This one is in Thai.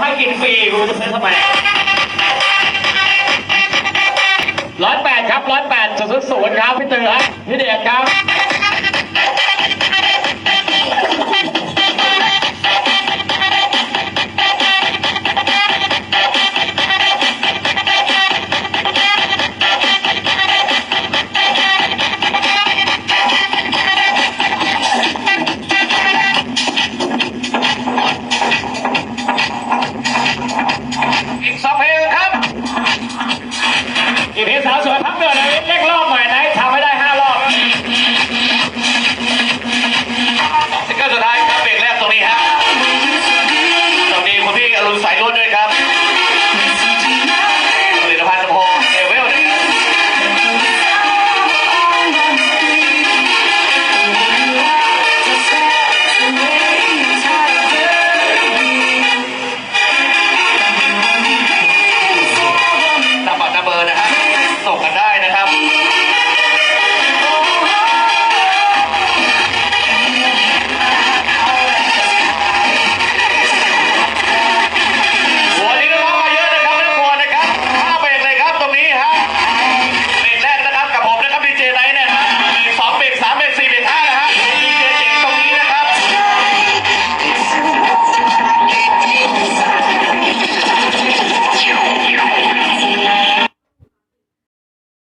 ให้กินฟรีกูจะซื้อทำไมร้อยแปดครับร้อยแปดศูนย์ศูนย์ครับพี่เตือครับพี่เดชครับ